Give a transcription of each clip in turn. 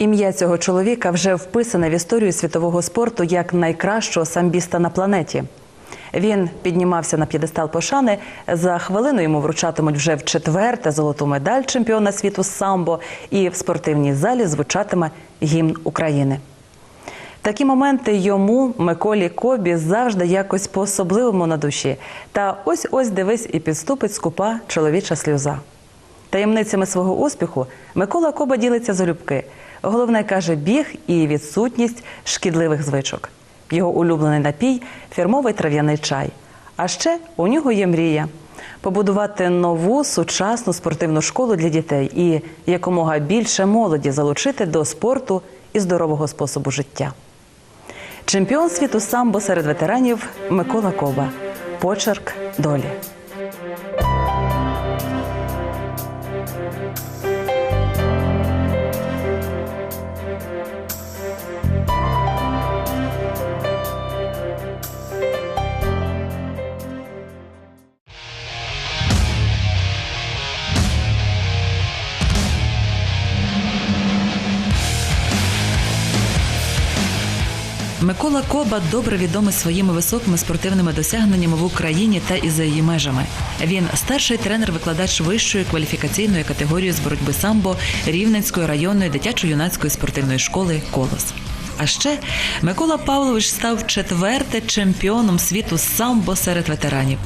Ім'я цього чоловіка вже вписане в історію світового спорту як найкращого самбіста на планеті. Він піднімався на п'єдестал пошани. За хвилину йому вручатимуть вже в четверте золоту медаль чемпіона світу самбо, і в спортивній залі звучатиме гімн України. Такі моменти йому, Миколі Кобі, завжди якось по-особливому на душі. Та ось ось дивись і підступить скупа чоловіча сльоза. Таємницями свого успіху Микола Коба ділиться залюбки. Головне каже біг і відсутність шкідливих звичок. Його улюблений напій фірмовий трав'яний чай. А ще у нього є мрія побудувати нову сучасну спортивну школу для дітей і якомога більше молоді залучити до спорту і здорового способу життя. Чемпіон світу самбо серед ветеранів Микола Коба. Почерк долі. Микола Коба добре відомий своїми високими спортивними досягненнями в Україні та і за її межами. Він старший тренер-викладач вищої кваліфікаційної категорії з боротьби самбо Рівненської районної дитячо-юнацької спортивної школи Колос. А ще Микола Павлович став четверте чемпіоном світу самбо серед ветеранів.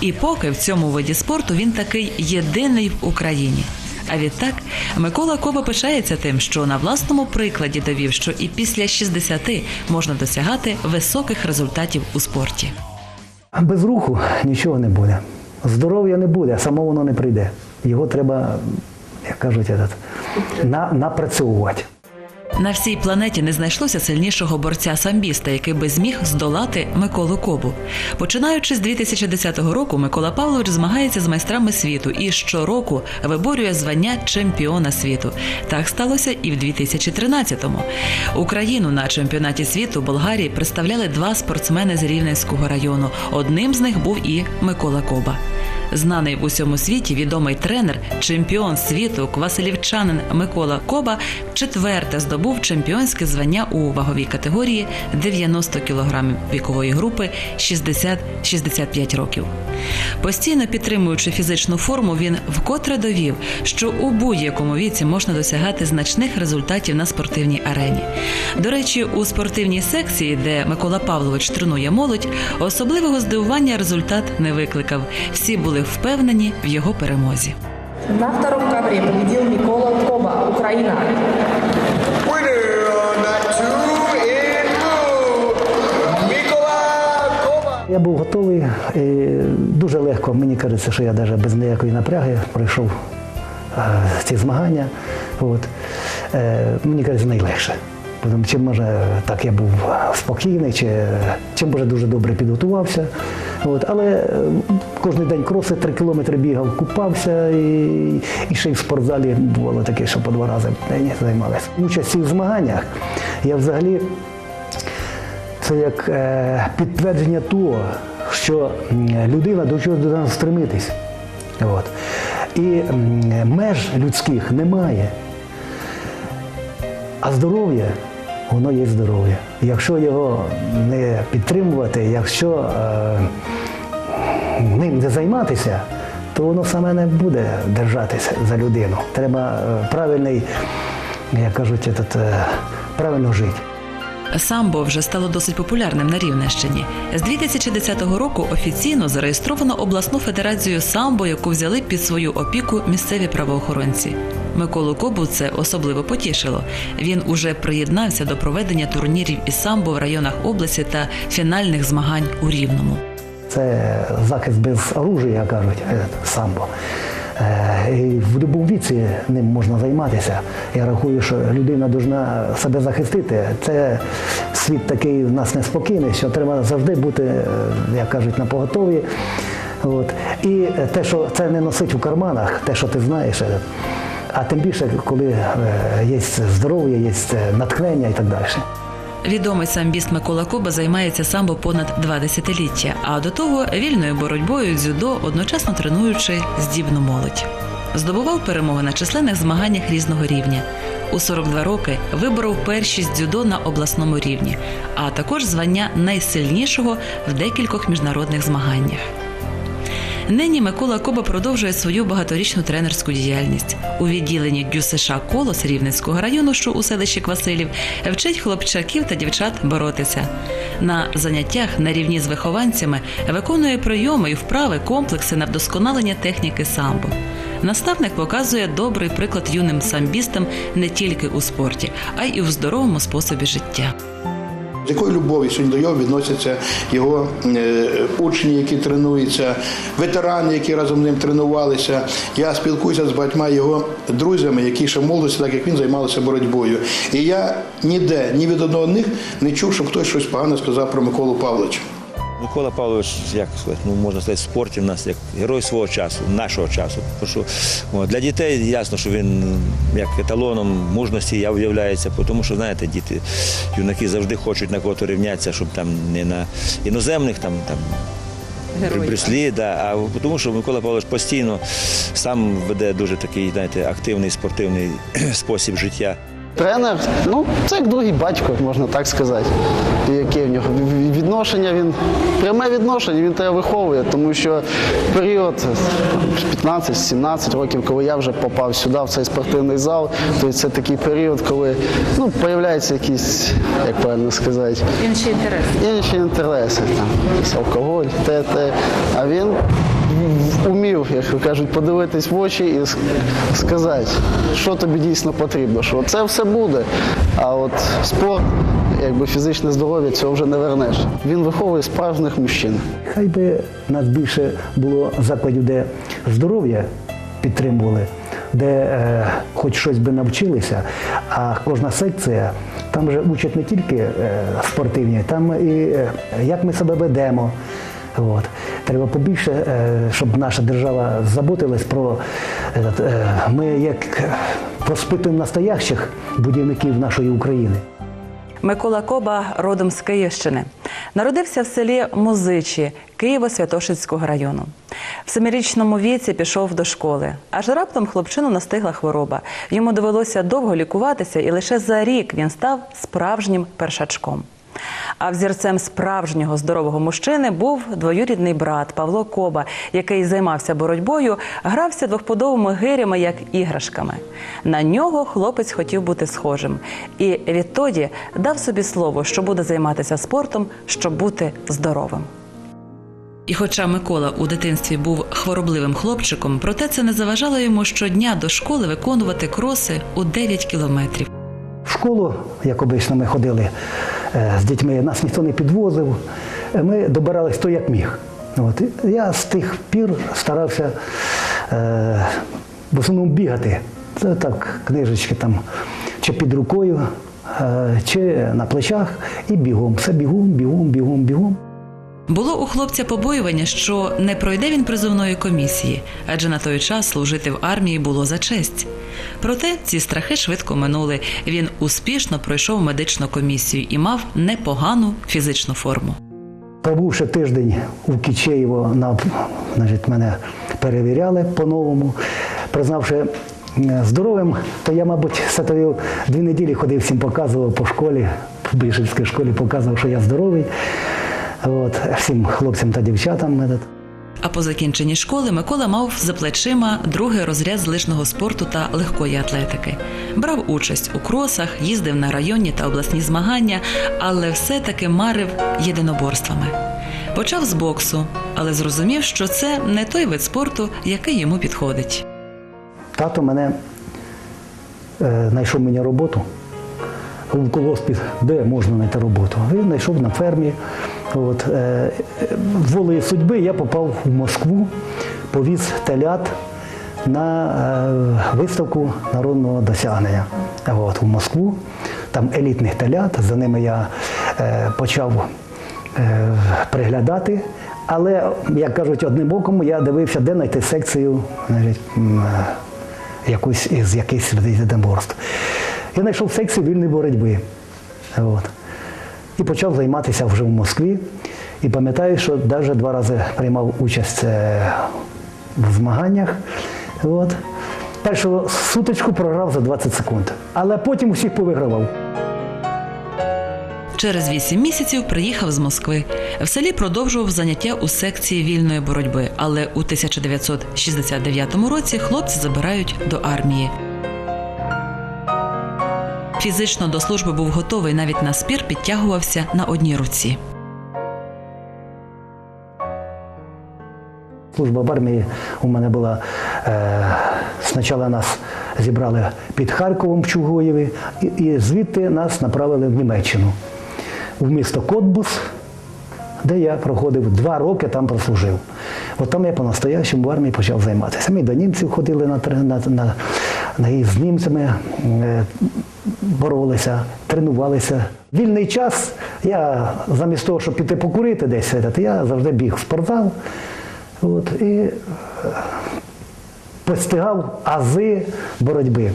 І поки в цьому виді спорту він такий єдиний в Україні. А відтак Микола Коба пишається тим, що на власному прикладі довів, що і після 60 можна досягати високих результатів у спорті. Без руху нічого не буде. Здоров'я не буде, само воно не прийде. Його треба, як кажуть, на, напрацьовувати. На всій планеті не знайшлося сильнішого борця самбіста, який би зміг здолати Миколу Кобу. Починаючи з 2010 року, Микола Павлович змагається з майстрами світу і щороку виборює звання чемпіона світу. Так сталося і в 2013-му. Україну на чемпіонаті світу Болгарії представляли два спортсмени з Рівненського району. Одним з них був і Микола Коба. Знаний в усьому світі відомий тренер, чемпіон світу, квасилівчанин Микола Коба четверте здобув чемпіонське звання у ваговій категорії 90 кг вікової групи 60-65 років. Постійно підтримуючи фізичну форму, він вкотре довів, що у будь-якому віці можна досягати значних результатів на спортивній арені. До речі, у спортивній секції, де Микола Павлович тренує молодь, особливого здивування результат не викликав. Всі були впевнені в його перемозі. На втором ковре победил Микола Коба, Украина. Koba. Я був готовий. І дуже легко, мені кажеться, що я навіть без ніякої напряги пройшов е, ці змагання. От. Е, мені кажеться, найлегше. Чим може так я був спокійний, чи чим може дуже добре підготувався. От. Але е, кожен день кроси, три кілометри бігав, купався і, і ще й в спортзалі бувало таке, що по два рази в день займалися. Участь у змаганнях я взагалі це як е, підтвердження того, що людина до чогось повинна стремитись. От. І меж людських немає. А здоров'я, воно є здоров'я. Якщо його не підтримувати, якщо е, ним не займатися, то воно саме не буде держатися за людину. Треба е, правильний, як кажуть, е, правильно жити. Самбо вже стало досить популярним на Рівненщині. З 2010 року офіційно зареєстровано обласну федерацію самбо, яку взяли під свою опіку місцеві правоохоронці. Миколу Кобу це особливо потішило. Він уже приєднався до проведення турнірів із самбо в районах області та фінальних змагань у Рівному. Це захист без оружия, кажуть, е, самбо. Е, І в будь-якому віці ним можна займатися. Я рахую, що людина повинна себе захистити. Це світ такий в нас неспокійний, що треба завжди бути, е, як кажуть, на поготові. От. І те, що це не носить у карманах, те, що ти знаєш. е, А тим більше, коли є здоров'я, є натхнення і так далі. Відомий самбіст Микола Коба займається самбо понад два десятиліття, а до того вільною боротьбою дзюдо, одночасно тренуючи здібну молодь. Здобував перемоги на численних змаганнях різного рівня. У 42 роки виборов першість дзюдо на обласному рівні, а також звання найсильнішого в декількох міжнародних змаганнях. Нині Микола Коба продовжує свою багаторічну тренерську діяльність. У відділенні ДЮСШ Колос Рівненського району, що у селищі Квасилів, вчить хлопчаків та дівчат боротися. На заняттях на рівні з вихованцями виконує прийоми і вправи комплекси на вдосконалення техніки самбо. Наставник показує добрий приклад юним самбістам не тільки у спорті, а й у здоровому способі життя. З якою любов'ю сьогодні до його відносяться його е, учні, які тренуються, ветерани, які разом з ним тренувалися. Я спілкуюся з багатьма його друзями, які ще в молодості, так як він займалися боротьбою. І я ніде, ні від одного з них не чув, щоб хтось щось погане сказав про Миколу Павловича. Микола Павлович, як сказати, ну можна сказати, в спорті в нас як герой свого часу, нашого часу. Тому що от, для дітей ясно, що він як еталоном мужності я виявляється, тому що знаєте, діти, юнаки завжди хочуть на кого-то рівнятися, щоб там не на іноземних там там. Брюслі, да, а тому що Микола Павлович постійно сам веде дуже такий, знаєте, активний спортивний спосіб життя. Тренер, ну це як другий батько, можна так сказати. І Яке в нього відношення, він пряме відношення, він тебе виховує, тому що період 15-17 років, коли я вже попав сюди, в цей спортивний зал, то це такий період, коли ну, появляються якісь, як правильно сказати, Інші інтереси. інші інтереси, там, якийсь алкоголь, те, те. А він умів, як кажуть, подивитись в очі і сказати, що тобі дійсно потрібно, що це все буде. А от спорт, якби фізичне здоров'я, цього вже не вернеш. Він виховує справжніх мужчин. Хай би нас більше було закладів, де здоров'я підтримували, де е, хоч щось би навчилися, а кожна секція там вже учать не тільки е, спортивні, там і е, як ми себе ведемо. От. Треба побільше, е, щоб наша держава заботилась про е, ми як проспитуємо настоящих будівників нашої України. Микола Коба родом з Київщини. Народився в селі Музичі Києво-Святошинського району. В семирічному віці пішов до школи, аж раптом хлопчину настигла хвороба. Йому довелося довго лікуватися, і лише за рік він став справжнім першачком. А взірцем справжнього здорового мужчини був двоюрідний брат Павло Коба, який займався боротьбою, грався двохпудовими гирями як іграшками. На нього хлопець хотів бути схожим, і відтоді дав собі слово, що буде займатися спортом, щоб бути здоровим. І хоча Микола у дитинстві був хворобливим хлопчиком, проте це не заважало йому щодня до школи виконувати кроси у 9 кілометрів. В школу, як обично, ми ходили з дітьми, нас ніхто не підвозив. Е, Ми добирались то, як міг. От. Я з тих пір старався е, в основному бігати. Це так, книжечки там чи під рукою, е, чи на плечах, і бігом. Все бігом, бігом, бігом, бігом. Було у хлопця побоювання, що не пройде він призовної комісії, адже на той час служити в армії було за честь. Проте ці страхи швидко минули. Він успішно пройшов медичну комісію і мав непогану фізичну форму. Пробувши тиждень у Кічеєво, на, значить, мене перевіряли по-новому. Признавши е, здоровим, то я, мабуть, сатовив дві неділі ходив, всім показував по школі, в Бишівській школі показував, що я здоровий. От, всім хлопцям та дівчатам. этот. А по закінченні школи Микола мав за плечима другий розряд з лижного спорту та легкої атлетики. Брав участь у кросах, їздив на районні та обласні змагання, але все-таки марив єдиноборствами. Почав з боксу, але зрозумів, що це не той вид спорту, який йому підходить. Тато мене е, знайшов мені роботу в колоспі, де можна знайти роботу. Він знайшов на фермі. От, е, волею судьби я попав в Москву, повіз телят на е, виставку народного досягнення. От, в Москву, там елітних телят, за ними я е, почав е, приглядати. Але, як кажуть, одним оком я дивився, де знайти секцію значить, м, е, якусь із якихось єдиноборств. Я знайшов секцію вільної боротьби. От. І почав займатися вже в Москві. І пам'ятаю, що навіть два рази приймав участь е, в змаганнях. От. Першу сутичку програв за 20 секунд, але потім усіх повигравав. Через вісім місяців приїхав з Москви. В селі продовжував заняття у секції вільної боротьби, але у 1969 році хлопці забирають до армії. Фізично до служби був готовий навіть на спір підтягувався на одній руці. Служба в армії у мене була. Е, спочатку нас зібрали під Харковом в Чугоєві, і, і звідти нас направили в Німеччину, в місто Котбус, де я проходив два роки, там прослужив. От там я по-настоящему в армії почав займатися. Ми до німців ходили на, на, на, з німцями е, боролися, тренувалися. Вільний час я замість того, щоб піти покурити десь, я завжди біг в спортзал. От, і е, постигав ази боротьби.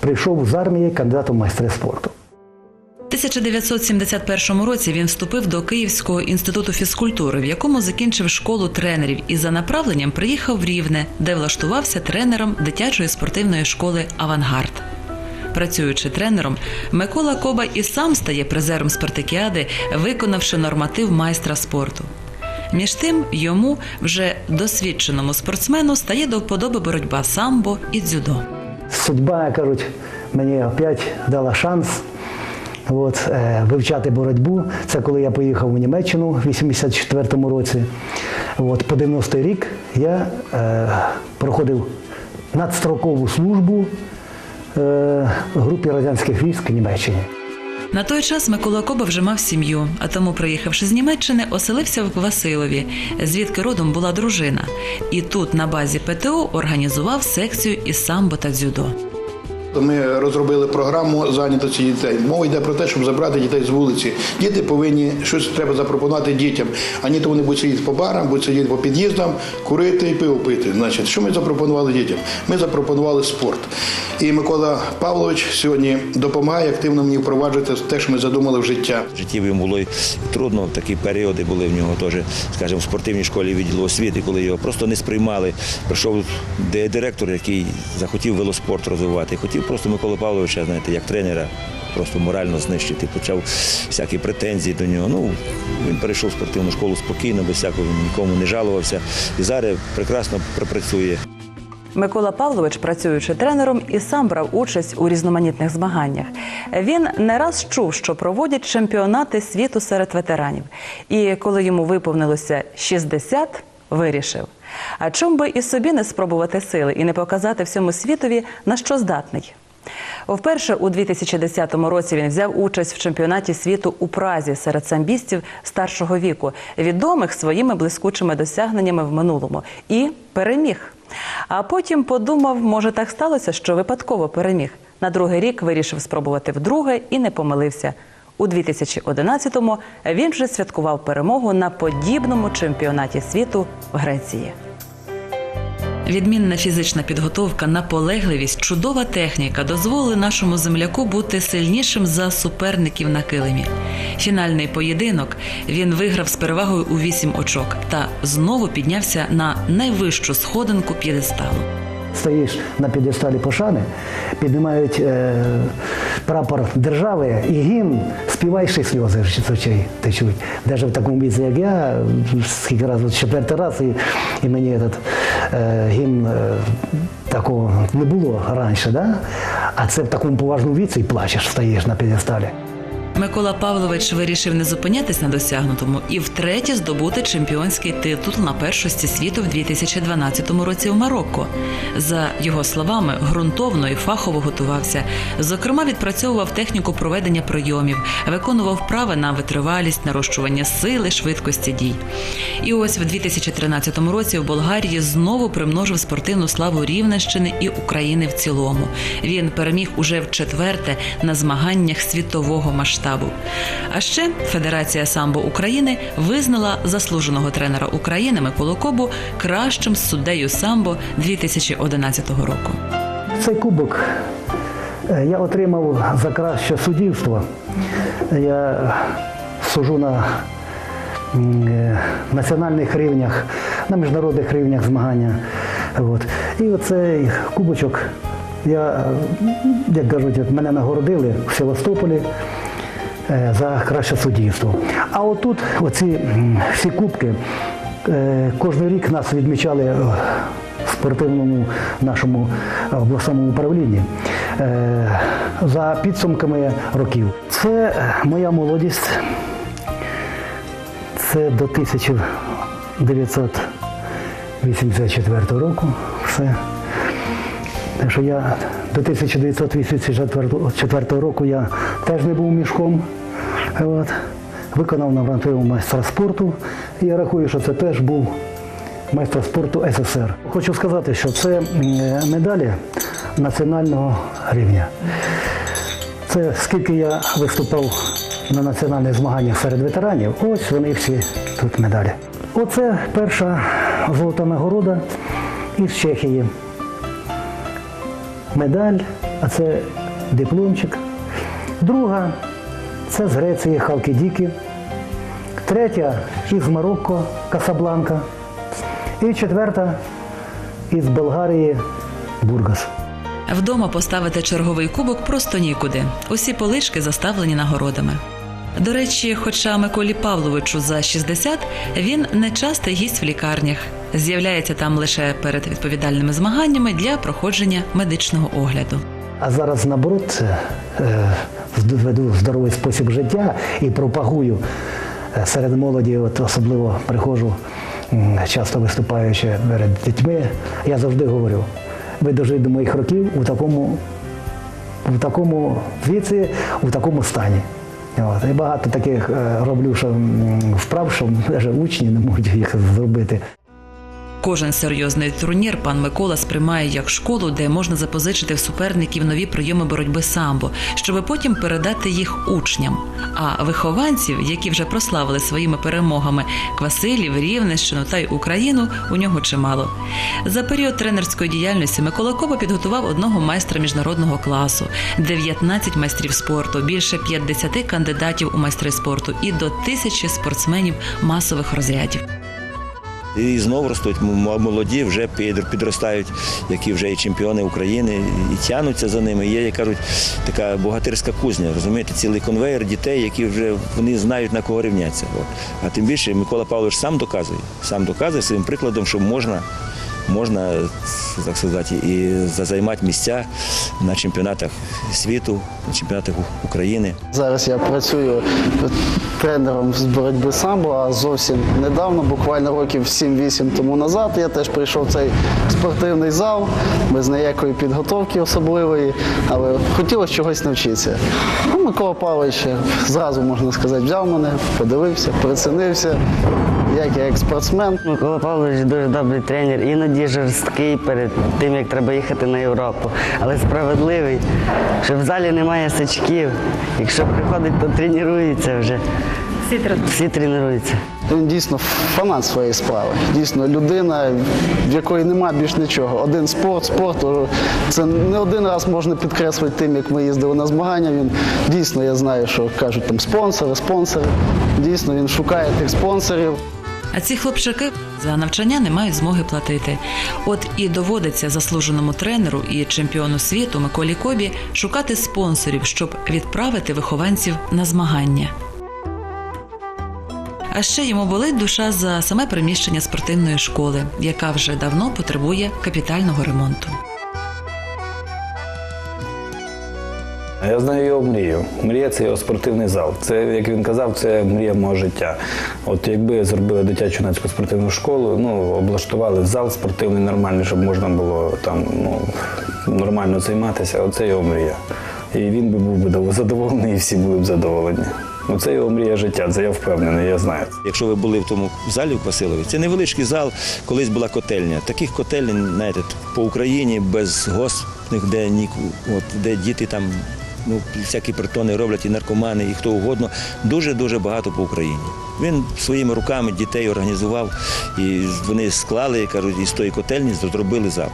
Прийшов з армії кандидатом в майстри спорту. У 1971 році він вступив до Київського інституту фізкультури, в якому закінчив школу тренерів і за направленням приїхав в Рівне, де влаштувався тренером дитячої спортивної школи Авангард. Працюючи тренером, Микола Коба і сам стає призером спартакіади, виконавши норматив майстра спорту. Між тим, йому, вже досвідченому спортсмену, стає до вподоби боротьба самбо і дзюдо. Судьба, кажуть, мені опять дала шанс от, е, вивчати боротьбу. Це коли я поїхав у Німеччину в 84-му році. От, по 90-й рік я е, проходив надстрокову службу е, групі радянських військ в Німеччині. На той час Микола Коба вже мав сім'ю, а тому, приїхавши з Німеччини, оселився в Василові, звідки родом була дружина. І тут, на базі ПТО, організував секцію із самбо та дзюдо. Ми розробили програму зайнятості дітей. Мова йде про те, щоб забрати дітей з вулиці. Діти повинні щось треба запропонувати дітям. А ні, то вони будуть сидіти по барам, будуть сидіти по під'їздам, курити і пиво пити. Значить, що ми запропонували дітям? Ми запропонували спорт. І Микола Павлович сьогодні допомагає активно мені впроваджувати те, що ми задумали в життя. В житті йому було трудно, такі періоди були в нього теж, скажімо, в спортивній школі відділу освіти, коли його просто не сприймали. Прийшов ди- директор, який захотів велоспорт розвивати. Хотів просто Микола Павловича, знаєте, як тренера, просто морально знищити. Почав всякі претензії до нього. Ну, він перейшов в спортивну школу спокійно, без всякого нікому не жалувався. І зараз прекрасно працює. Микола Павлович, працюючи тренером, і сам брав участь у різноманітних змаганнях. Він не раз чув, що проводять чемпіонати світу серед ветеранів. І коли йому виповнилося 60, вирішив. А чом би і собі не спробувати сили і не показати всьому світові, на що здатний? Вперше у 2010 році він взяв участь в чемпіонаті світу у Празі серед самбістів старшого віку, відомих своїми блискучими досягненнями в минулому, і переміг. А потім подумав, може так сталося, що випадково переміг. На другий рік вирішив спробувати вдруге і не помилився. У 2011-му він вже святкував перемогу на подібному чемпіонаті світу в Греції. Відмінна фізична підготовка, наполегливість, чудова техніка дозволили нашому земляку бути сильнішим за суперників на килимі. Фінальний поєдинок він виграв з перевагою у 8 очок та знову піднявся на найвищу сходинку п'єдесталу. Стоїш на підесталі пошани, піднімають е, прапор держави і гімн, співаєш і сльози з очей течуть. Навіть в такому віці, як я, скільки разів, четвертий раз, і, і мені этот, е, гімн е, такого не було раніше, да? а це в такому поважному віці і плачеш, стоїш на підесталі. Микола Павлович вирішив не зупинятись на досягнутому і втретє здобути чемпіонський титул на першості світу в 2012 році в Марокко. За його словами, ґрунтовно і фахово готувався. Зокрема, відпрацьовував техніку проведення прийомів, виконував вправи на витривалість, нарощування сили, швидкості дій. І ось в 2013 році в Болгарії знову примножив спортивну славу Рівненщини і України в цілому. Він переміг уже в четверте на змаганнях світового масштабу. А ще Федерація самбо України визнала заслуженого тренера України Миколу Кобу кращим суддею самбо 2011 року. Цей кубок е, я отримав за краще суддівство. Я сужу на е, національних рівнях, на міжнародних рівнях змагання. От. І оцей кубочок, я, як кажуть, мене нагородили в Севастополі за краще суддівство. А отут оці всі кубки, е, кожен рік нас відмічали е, в спортивному нашому обласному управлінні е, за підсумками років. Це е, моя молодість. Це до 1984 року. Все. Так що я до 1984 року я теж не був мішком. От. Виконав нормативу майстра спорту. І я рахую, що це теж був майстер спорту СССР. Хочу сказати, що це медалі національного рівня. Це скільки я виступав на національних змаганнях серед ветеранів, ось вони всі тут медалі. Оце перша золота нагорода із Чехії. Медаль, а це дипломчик. Друга це з Греції Халкідіки. Третя із Марокко Касабланка. І четверта із Болгарії Бургас. Вдома поставити черговий кубок просто нікуди. Усі полички заставлені нагородами. До речі, хоча Миколі Павловичу за 60, він не часто гість в лікарнях. З'являється там лише перед відповідальними змаганнями для проходження медичного огляду. А зараз наоборот е, веду здоровий спосіб життя і пропагую е, серед молоді, от особливо приходжу, часто виступаючи перед дітьми. Я завжди говорю, ви дожили до моїх років у такому, у такому віці, у такому стані. От. І багато таких е, роблю що, вправ, що навіть учні не можуть їх зробити. Кожен серйозний турнір пан Микола сприймає як школу, де можна запозичити в суперників нові прийоми боротьби самбо, щоби потім передати їх учням. А вихованців, які вже прославили своїми перемогами Квасилів, Рівненщину та й Україну, у нього чимало. За період тренерської діяльності Микола Коба підготував одного майстра міжнародного класу, 19 майстрів спорту, більше 50 кандидатів у майстри спорту і до тисячі спортсменів масових розрядів. І знову ростуть молоді, вже підростають, які вже і чемпіони України, і тянуться за ними. Є, як кажуть, така богатирська кузня, розумієте, цілий конвейер дітей, які вже вони знають на кого рівняться. От. А тим більше Микола Павлович сам доказує, сам доказує своїм прикладом, що можна, можна так сказати, і за- займати місця на чемпіонатах світу, на чемпіонатах України. Зараз я працюю тренером з боротьби самбо, а зовсім недавно, буквально років 7-8 тому назад, я теж прийшов в цей спортивний зал без ніякої підготовки особливої, але хотілося чогось навчитися. Ну, Микола Павлович зразу, можна сказати, взяв мене, подивився, прицінився, як я як спортсмен. Микола Павлович дуже добрий тренер, іноді жорсткий перед тим, як треба їхати на Європу, але справедливий, що в залі немає сачків. Якщо приходить, то тренується вже. Всі, Всі тренуються. Він дійсно фанат своєї справи. Дійсно людина, в якої нема більш нічого. Один спорт, спорт. Це не один раз можна підкреслити тим, як ми їздили на змагання. Він дійсно, я знаю, що кажуть там спонсори, спонсори. Дійсно, він шукає тих спонсорів. А ці хлопчаки за навчання не мають змоги платити. От і доводиться заслуженому тренеру і чемпіону світу Миколі Кобі шукати спонсорів, щоб відправити вихованців на змагання. А ще йому болить душа за саме приміщення спортивної школи, яка вже давно потребує капітального ремонту. Я знаю його мрію. Мрія це його спортивний зал. Це, як він казав, це мрія мого життя. От якби зробили дитячу юнацьку спортивну школу, ну облаштували зал спортивний нормальний, щоб можна було там ну, нормально займатися, оце його мрія. І він би був би задоволений, і всі були б задоволені. Ну, це його мрія життя, це я впевнений, я знаю. Якщо ви були в тому залі в Квасилові, це невеличкий зал, колись була котельня. Таких котельень, знаєте, по Україні без госних, де ні, от, де діти там ну, всякі притони роблять, і наркомани, і хто угодно, дуже-дуже багато по Україні. Він своїми руками дітей організував, і вони склали, я кажу, із тої котельні зробили зал.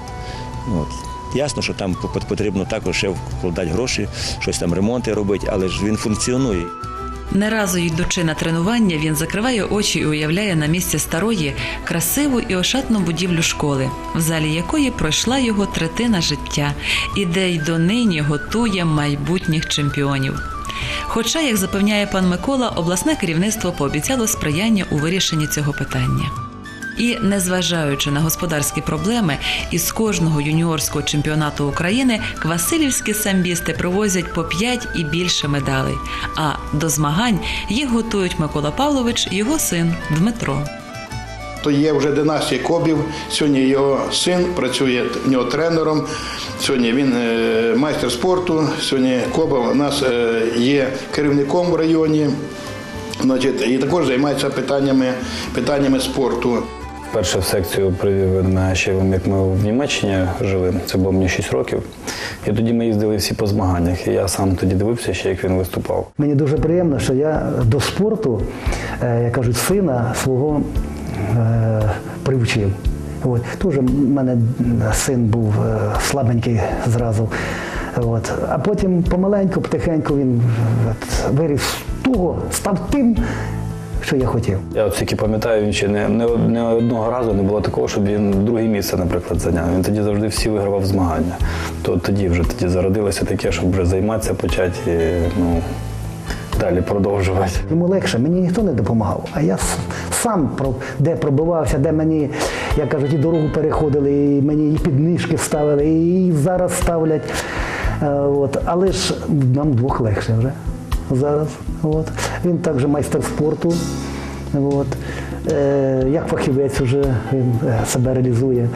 От. Ясно, що там потрібно також ще вкладати гроші, щось там ремонти робити, але ж він функціонує. Не разу йдучи на тренування, він закриває очі і уявляє на місці старої красиву і ошатну будівлю школи, в залі якої пройшла його третина життя, і де й донині готує майбутніх чемпіонів. Хоча, як запевняє пан Микола, обласне керівництво пообіцяло сприяння у вирішенні цього питання. І незважаючи на господарські проблеми, із кожного юніорського чемпіонату України квасилівські самбісти привозять по 5 і більше медалей. А до змагань їх готують Микола Павлович і його син Дмитро. То є вже династія Кобів. Сьогодні його син працює в нього тренером. Сьогодні він е, майстер спорту. Сьогодні Коба у нас е, є керівником в районі. Значить, і також займається питаннями, питаннями спорту. Перше в секцію привів мене ще як ми в Німеччині жили. Це було мені 6 років. І тоді ми їздили всі по змаганнях. І я сам тоді дивився ще, як він виступав. Мені дуже приємно, що я до спорту, е, як кажуть, сина свого е, привчив. От. Дуже в мене син був е, слабенький зразу. От. А потім помаленьку, потихеньку він от, виріс з того, став тим, що я хотів. Я от тільки пам'ятаю, він ще не, не, не одного разу не було такого, щоб він друге місце, наприклад, зайняв. Він тоді завжди всі вигравав змагання. То тоді вже тоді зародилося таке, щоб вже займатися почати і ну, далі продовжувати. Йому легше, мені ніхто не допомагав. А я сам про де пробивався, де мені, як кажуть, і дорогу переходили, і мені і піднижки ставили, і зараз ставлять. Е, От. Але ж нам двох легше вже зараз. От. Він також майстер спорту. От. Е, як фахівець вже він е, себе реалізує.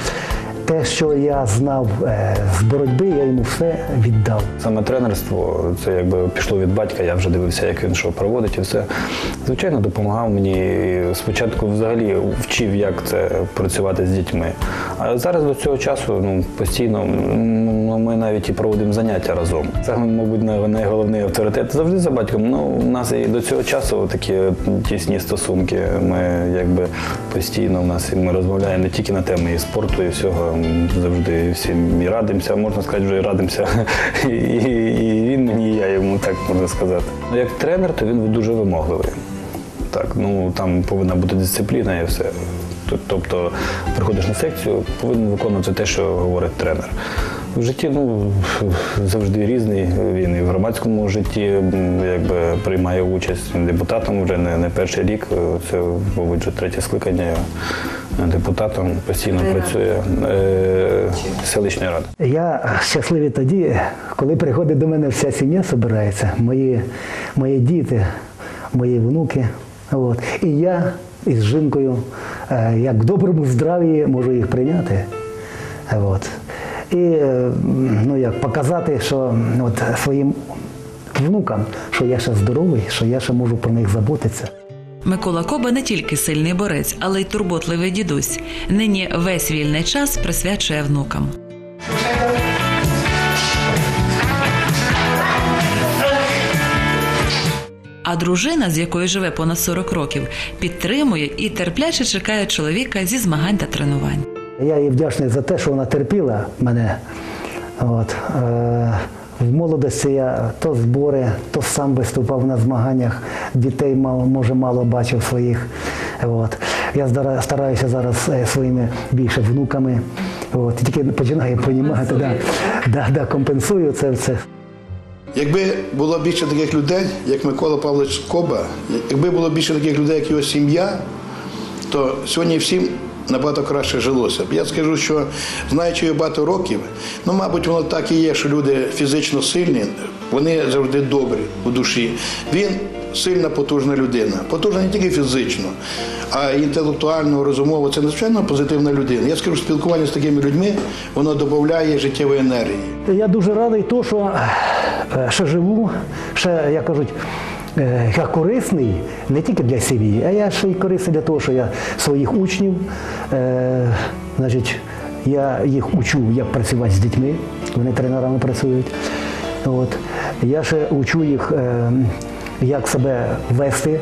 Те, що я знав е, з боротьби, я йому все віддав. Саме тренерство, це якби пішло від батька, я вже дивився, як він що проводить і все. Звичайно, допомагав мені. Спочатку взагалі вчив, як це працювати з дітьми. А зараз до цього часу ну, постійно м, ми навіть і проводимо заняття разом. Це, мабуть, найголовний авторитет. Завжди за батьком. Ну, у нас і до цього часу такі тісні стосунки. Ми якби постійно в нас і ми розмовляємо не тільки на теми і спорту, і всього. Завжди всім і радимося, можна сказати, вже і радимося. І, і, він мені, і я йому так можна сказати. Ну, як тренер, то він дуже вимогливий. Так, ну там повинна бути дисципліна і все. Тобто приходиш на секцію, повинен виконувати те, що говорить тренер. В житті ну, завжди різний. Він і в громадському житті якби, приймає участь депутатом вже не, не перший рік. Це, мабуть, вже третє скликання. Депутатом постійно працює е, селищної ради. Я щасливий тоді, коли приходить до мене вся сім'я, збирається, мої, мої діти, мої внуки. От. І я із жінкою, е, як в доброму здрав'ї, можу їх прийняти. От. І е, ну, як, показати, що от, своїм внукам, що я ще здоровий, що я ще можу про них заботитися. Микола Коба не тільки сильний борець, але й турботливий дідусь. Нині весь вільний час присвячує внукам. А дружина, з якою живе понад 40 років, підтримує і терпляче чекає чоловіка зі змагань та тренувань. Я їй вдячний за те, що вона терпіла мене. От. В молодості я то збори, то сам виступав на змаганнях, дітей мало, може мало бачив своїх. От. Я стараюся зараз е, своїми більше внуками. От. Тільки починаю розуміти, да, да, да, компенсую це все. Якби було більше таких людей, як Микола Павлович Коба, якби було більше таких людей, як його сім'я, то сьогодні всім набагато краще жилося б. Я скажу, що знаючи його багато років, ну, мабуть, воно так і є, що люди фізично сильні, вони завжди добрі у душі. Він сильна, потужна людина. Потужна не тільки фізично, а й інтелектуально, розумово. Це надзвичайно позитивна людина. Я скажу, спілкування з такими людьми, воно додає життєвої енергії. Я дуже радий, то, що е, ще живу, ще, як кажуть, я корисний не тільки для сім'ї, а я ще й корисний для того, що я своїх учнів, е, значить, я їх учу, як працювати з дітьми, вони тренерами працюють. От. Я ще учу їх, е, як себе вести,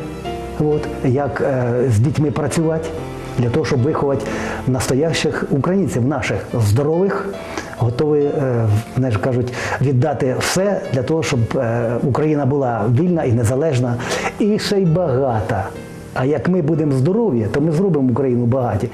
от, як е, з дітьми працювати, для того, щоб виховати настоящих українців, наших здорових, готові, е, знаєш, кажуть, віддати все для того, щоб е, Україна була вільна і незалежна, і ще й багата. А як ми будемо здорові, то ми зробимо Україну багаті.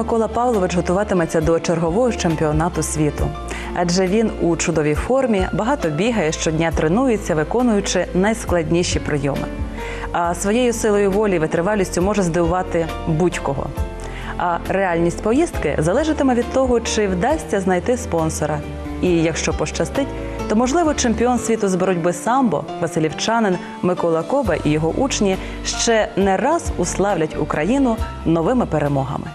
Микола Павлович готуватиметься до чергового чемпіонату світу. Адже він у чудовій формі багато бігає, щодня тренується, виконуючи найскладніші прийоми. А своєю силою волі і витривалістю може здивувати будь-кого. А реальність поїздки залежатиме від того, чи вдасться знайти спонсора. І якщо пощастить, то можливо чемпіон світу з боротьби самбо, василівчанин Микола Коба і його учні ще не раз уславлять Україну новими перемогами.